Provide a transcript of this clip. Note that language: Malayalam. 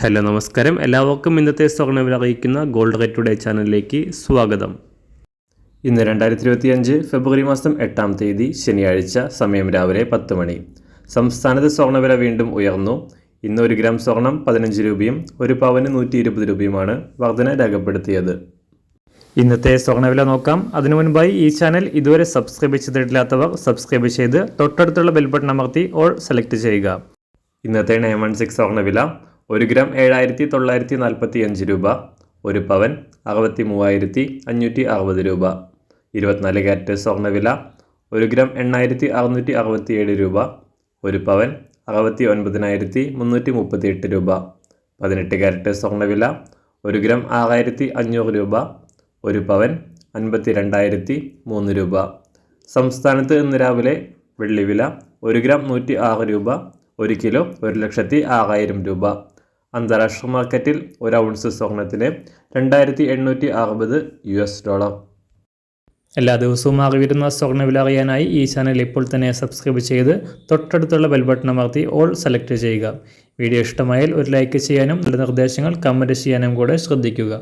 ഹലോ നമസ്കാരം. എല്ലാവർക്കും ഇന്നത്തെ സ്വർണവില അറിയിക്കുന്ന ഗോൾഡ് റേറ്റ് ടുഡേ ചാനലിലേക്ക് സ്വാഗതം. ഇന്ന് രണ്ടായിരത്തി ഇരുപത്തി അഞ്ച് ഫെബ്രുവരി മാസം എട്ടാം തീയതി ശനിയാഴ്ച സമയം രാവിലെ പത്ത് മണി. സംസ്ഥാനത്ത് സ്വർണവില വീണ്ടും ഉയർന്നു. ഇന്ന് ഒരു ഗ്രാം സ്വർണം പതിനഞ്ച് രൂപയും ഒരു പവന് നൂറ്റി ഇരുപത് രൂപയുമാണ് വർധന രേഖപ്പെടുത്തിയത്. ഇന്നത്തെ സ്വർണവില നോക്കാം. അതിനു മുൻപായി ഈ ചാനൽ ഇതുവരെ സബ്സ്ക്രൈബ് ചെയ്തിട്ടില്ലാത്തവർ സബ്സ്ക്രൈബ് ചെയ്ത് തൊട്ടടുത്തുള്ള ബെൽ ബട്ടൺ അമർത്തി ഓൾ സെലക്ട് ചെയ്യുക. ഇന്നത്തെ നയൻ വൺ സിക്സ് സ്വർണവില ഒരു ഗ്രാം ഏഴായിരത്തി തൊള്ളായിരത്തി നാൽപ്പത്തി അഞ്ച് രൂപ ഒരു പവൻ അറുപത്തി മൂവായിരത്തി അഞ്ഞൂറ്റി അറുപത് രൂപ. ഇരുപത്തിനാല് ക്യാരറ്റ് സ്വർണവില ഒരു ഗ്രാം എണ്ണായിരത്തി അറുന്നൂറ്റി അറുപത്തി ഏഴ് രൂപ ഒരു പവൻ അറുപത്തി ഒൻപതിനായിരത്തി മുന്നൂറ്റി മുപ്പത്തി എട്ട് രൂപ. പതിനെട്ട് ക്യാരറ്റ് സ്വർണവില ഒരു ഗ്രാം ആറായിരത്തി അഞ്ഞൂറ് രൂപ ഒരു പവൻ അൻപത്തി രണ്ടായിരത്തി മൂന്ന് രൂപ. സംസ്ഥാനത്ത് ഇന്ന് രാവിലെ വെള്ളിവില ഒരു ഗ്രാം നൂറ്റി ആറ് രൂപ ഒരു കിലോ ഒരു ലക്ഷത്തി ആറായിരം രൂപ. അന്താരാഷ്ട്ര മാർക്കറ്റിൽ ഒരു ഔൺസ് സ്വർണത്തിന് രണ്ടായിരത്തി എണ്ണൂറ്റി അറുപത് യു എസ് ഡോളർ എല്ലാ ദിവസവും അറിവിരുന്ന സ്വർണവില അറിയാനായി ഈ ചാനൽ ഇപ്പോൾ തന്നെ സബ്സ്ക്രൈബ് ചെയ്ത് തൊട്ടടുത്തുള്ള ബെൽബട്ടൺ അമർത്തി ഓൾ സെലക്ട് ചെയ്യുക. വീഡിയോ ഇഷ്ടമായാൽ ഒരു ലൈക്ക് ചെയ്യാനും നല്ല നിർദ്ദേശങ്ങൾ കമന്റ് ചെയ്യാനും കൂടെ ശ്രദ്ധിക്കുക.